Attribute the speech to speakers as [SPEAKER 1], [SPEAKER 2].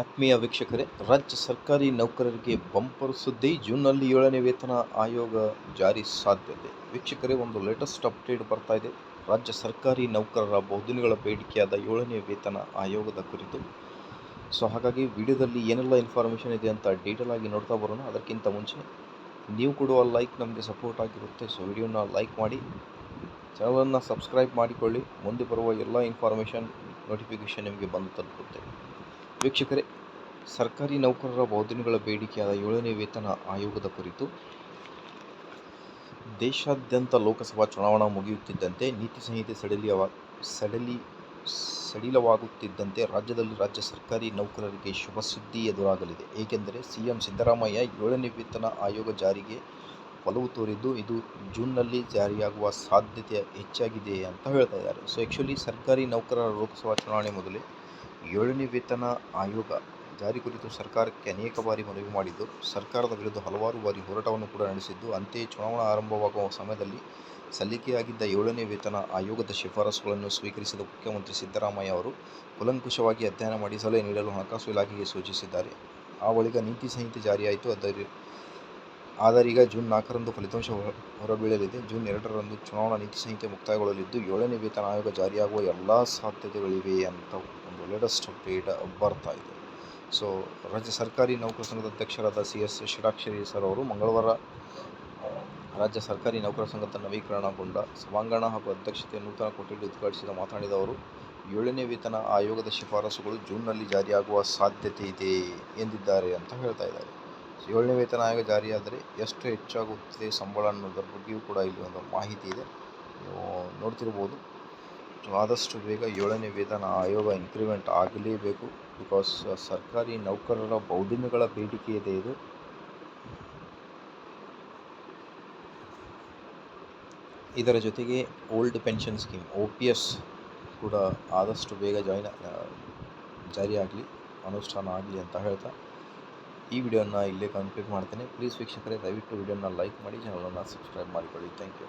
[SPEAKER 1] ಆತ್ಮೀಯ ವೀಕ್ಷಕರೇ, ರಾಜ್ಯ ಸರ್ಕಾರಿ ನೌಕರರಿಗೆ ಬಂಪರ್ ಸುದ್ದಿ ಜೂನ್ನಲ್ಲಿ ಏಳನೇ ವೇತನ ಆಯೋಗ ಜಾರಿ ಸಾಧ್ಯತೆ. ವೀಕ್ಷಕರೇ, ಒಂದು ಲೇಟೆಸ್ಟ್ ಅಪ್ಡೇಟ್ ಬರ್ತಾ ಇದೆ. ರಾಜ್ಯ ಸರ್ಕಾರಿ ನೌಕರರ ಬಹುದಿನಗಳ ಬೇಡಿಕೆಯಾದ ಏಳನೇ ವೇತನ ಆಯೋಗದ ಕುರಿತು. ಸೊ ಹಾಗಾಗಿ ವಿಡಿಯೋದಲ್ಲಿ ಏನೆಲ್ಲ ಇನ್ಫಾರ್ಮೇಷನ್ ಇದೆ ಅಂತ ಡೀಟೇಲ್ ಆಗಿ ನೋಡ್ತಾ ಬರೋಣ. ಅದಕ್ಕಿಂತ ಮುಂಚೆ, ನೀವು ಕೊಡುವ ಲೈಕ್ ನಮಗೆ ಸಪೋರ್ಟ್ ಆಗಿರುತ್ತೆ. ಸೊ ವಿಡಿಯೋನ ಲೈಕ್ ಮಾಡಿ ಚಾನಲನ್ನು ಸಬ್ಸ್ಕ್ರೈಬ್ ಮಾಡಿಕೊಳ್ಳಿ. ಮುಂದೆ ಬರುವ ಎಲ್ಲ ಇನ್ಫಾರ್ಮೇಷನ್ ನೋಟಿಫಿಕೇಷನ್ ನಿಮಗೆ ಬಂದು ತಲುಪುತ್ತೆ. ವೀಕ್ಷಕರೇ, ಸರ್ಕಾರಿ ನೌಕರರ ಬಹುದಿನಗಳ ಬೇಡಿಕೆಯಾದ ಏಳನೇ ವೇತನ ಆಯೋಗದ ಕುರಿತು ದೇಶಾದ್ಯಂತ ಲೋಕಸಭಾ ಚುನಾವಣಾ ಮುಗಿಯುತ್ತಿದ್ದಂತೆ, ನೀತಿ ಸಂಹಿತೆ ಸಡಿಲಿಯವ ಸಡಲಿ, ಸಡಿಲವಾಗುತ್ತಿದ್ದಂತೆ ರಾಜ್ಯದಲ್ಲಿ ರಾಜ್ಯ ಸರ್ಕಾರಿ ನೌಕರರಿಗೆ ಶುಭ ಸುದ್ದಿ ಎದುರಾಗಲಿದೆ. ಏಕೆಂದರೆ, ಸಿಎಂ ಸಿದ್ದರಾಮಯ್ಯ ಏಳನೇ ವೇತನ ಆಯೋಗ ಜಾರಿಗೆ ಒಲವು ತೋರಿದ್ದು, ಇದು ಜೂನ್ನಲ್ಲಿ ಜಾರಿಯಾಗುವ ಸಾಧ್ಯತೆ ಹೆಚ್ಚಾಗಿದೆ ಅಂತ ಹೇಳ್ತಾ ಇದ್ದಾರೆ. ಸೊ ಆ್ಯಕ್ಚುಲಿ ಸರ್ಕಾರಿ ನೌಕರರ ಲೋಕಸಭಾ ಚುನಾವಣೆ ಮೊದಲೇ ಏಳನೇ ವೇತನ ಆಯೋಗ ಜಾರಿ ಕುರಿತು ಸರ್ಕಾರಕ್ಕೆ ಅನೇಕ ಬಾರಿ ಮನವಿ ಮಾಡಿದ್ದು. ಸರ್ಕಾರದ ವಿರುದ್ಧ ಹಲವಾರು ಬಾರಿ ಹೋರಾಟವನ್ನು ಕೂಡ ನಡೆಸಿದ್ದು. ಅಂತೆಯೇ ಚುನಾವಣಾ ಆರಂಭವಾಗುವ ಸಮಯದಲ್ಲಿ ಸಲ್ಲಿಕೆಯಾಗಿದ್ದ ಏಳನೇ ವೇತನ ಆಯೋಗದ ಶಿಫಾರಸುಗಳನ್ನು ಸ್ವೀಕರಿಸಿದ ಮುಖ್ಯಮಂತ್ರಿ ಸಿದ್ದರಾಮಯ್ಯ ಅವರು ಕೂಲಂಕುಷವಾಗಿ ಅಧ್ಯಯನ ಮಾಡಿ ಸಲಹೆ ನೀಡಲು ಹಣಕಾಸು ಇಲಾಖೆಗೆ ಸೂಚಿಸಿದ್ದಾರೆ. ಆ ಬಳಿಕ ನೀತಿ ಸಂಹಿತೆ ಜಾರಿಯಾಯಿತು. ಅದರ ಆದರೀಗ ಜೂನ್ ನಾಲ್ಕರಂದು ಫಲಿತಾಂಶ ಹೊರ ಹೊರಬೀಳಲಿದೆ. ಜೂನ್ ಎರಡರಂದು ಚುನಾವಣಾ ನೀತಿ ಸಂಹಿತೆ ಮುಕ್ತಾಯಗೊಳ್ಳಲಿದ್ದು, ಏಳನೇ ವೇತನ ಆಯೋಗ ಜಾರಿಯಾಗುವ ಎಲ್ಲ ಸಾಧ್ಯತೆಗಳಿವೆ ಅಂತ ಒಂದು ಲೇಟೆಸ್ಟ್ ಅಪ್ಡೇಟ್ ಬರ್ತಾ ಇದೆ. ಸೊ, ರಾಜ್ಯ ಸರ್ಕಾರಿ ನೌಕರ ಸಂಘದ ಅಧ್ಯಕ್ಷರಾದ ಸಿ ಎಸ್ ಷಡಾಕ್ಷರಿ ಸರ್ ಅವರು ಮಂಗಳವಾರ ರಾಜ್ಯ ಸರ್ಕಾರಿ ನೌಕರ ಸಂಘದ ನವೀಕರಣಗೊಂಡ ಸಭಾಂಗಣ ಹಾಗೂ ಅಧ್ಯಕ್ಷತೆಯ ನೂತನ ಕೊಠಡಿ ಉದ್ಘಾಟಿಸಿದ ಮಾತನಾಡಿದ ಅವರು, ಏಳನೇ ವೇತನ ಆಯೋಗದ ಶಿಫಾರಸುಗಳು ಜೂನ್ನಲ್ಲಿ ಜಾರಿಯಾಗುವ ಸಾಧ್ಯತೆ ಇದೆ ಎಂದಿದ್ದಾರೆ ಅಂತ ಹೇಳ್ತಾ ಇದ್ದಾರೆ. ಏಳನೇ ವೇತನ ಆಯೋಗ ಜಾರಿಯಾದರೆ ಎಷ್ಟು ಹೆಚ್ಚಾಗುತ್ತದೆ ಸಂಬಳ ಅನ್ನೋದರ ಬಗ್ಗೆಯೂ ಕೂಡ ಇಲ್ಲಿ ಒಂದು ಮಾಹಿತಿ ಇದೆ. ನೀವು ನೋಡ್ತಿರ್ಬೋದು. ಆದಷ್ಟು ಬೇಗ ಏಳನೇ ವೇತನ ಆಯೋಗ ಇನ್ಕ್ರಿಮೆಂಟ್ ಆಗಲೇಬೇಕು. ಬಿಕಾಸ್ ಸರ್ಕಾರಿ ನೌಕರರ ಬಹುದಿನಗಳ ಬೇಡಿಕೆ ಇದೆ ಇದು. ಇದರ ಜೊತೆಗೆ old pension scheme O P S ಕೂಡ ಆದಷ್ಟು ಬೇಗ ಜಾಯ್ನ್ ಜಾರಿಯಾಗಲಿ, ಅನುಷ್ಠಾನ ಆಗಲಿ ಅಂತ ಹೇಳ್ತಾ ಈ ವಿಡಿಯೋನ ಇಲ್ಲೇ ಕಂಪ್ಲೀಟ್ ಮಾಡ್ತೇನೆ. ಪ್ಲೀಸ್ ವೀಕ್ಷಕರೇ, ದಯವಿಟ್ಟು ವಿಡಿಯೋನ ಲೈಕ್ ಮಾಡಿ ಚಾನಲನ್ನು ಸಬ್ಸ್ಕ್ರೈಬ್ ಮಾಡಿಕೊಳ್ಳಿ. Thank you